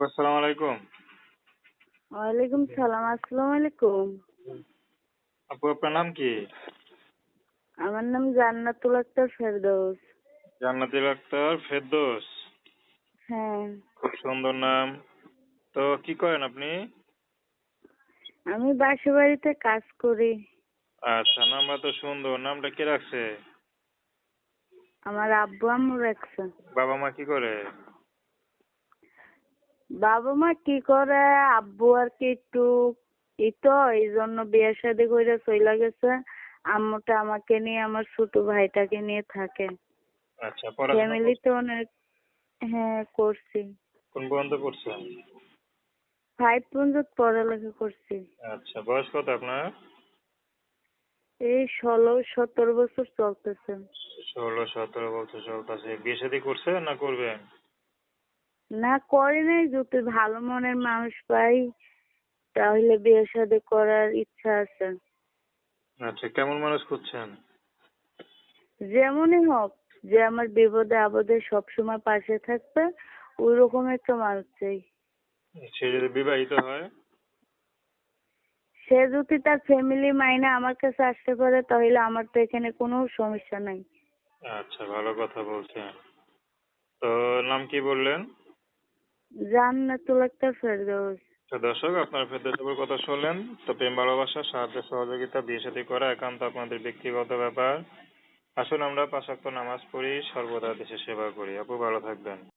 আসসালামু আলাইকুম ওয়ালাইকুম সালাম আসসালামু আলাইকুম আপু আপনার নাম কি? আমার নাম জান্নাতুল আক্তার ফেরদৌস। জান্নাতুল আক্তার ফেরদৌস? হ্যাঁ। খুব সুন্দর নাম। তো কি করেন আপনি? আমি বাসা বাড়িতে কাজ করি। আচ্ছা নামটা তো সুন্দর। নামটা কে রাখছে? আমার আব্বু আম্মু রাখছে। বাবা মা কি করে? বাবা মা কি করে? আব্বু আর কি একটু ই তো এই জন্য বিয়ে শাদি করে চলে গেছে। আম্মুটা আমাকে নিয়ে আমার ছোট ভাইটাকে নিয়ে থাকে। আচ্ছা পড়াশোনা ফ্যামিলিতে অনেক হ্যাঁ করছি। কোন পর্যন্ত করছেন ফাইভ পর্যন্ত পড়ালেখা করছি। আচ্ছা বয়স কত আপনার? এই ষোলো সতেরো বছর চলতেছে। ষোলো সতেরো বছর চলতেছে। বিয়ে শাদী করছেন না করবেন? না করে নাই যদি ভালো মনের মানুষ পাই তাহলে বিয়ে শাদী করার ইচ্ছা আছে। আচ্ছা কেমন মানুষ খুঁজছেন? যেমনই হোক যে আমার বিপদে আপদে সবসময় পাশে থাকবে ওই রকম একটা মানুষ চাই। সে যদি বিবাহিত হয়? সে যদি তার ফ্যামিলি মাইনে আমার কাছে আসতে পারে তাহলে আমার তো এখানে কোনো সমস্যা নাই। আচ্ছা ভালো কথা বলছেন। তো নাম কি বললেন? জান্নাতুল একটা ফেরদৌস। দর্শক, আপনার ফেরদৌসের কথা শুনলেন, তো প্রেম, ভালোবাসা, সাহায্য, সহযোগিতা, বিয়ে সাথে করা একান্ত আপনাদের ব্যক্তিগত ব্যাপার। আসুন আমরা পাঁচ নামাজ পড়ি, সর্বদা দেশের সেবা করি। আপু, ভালো থাকবেন।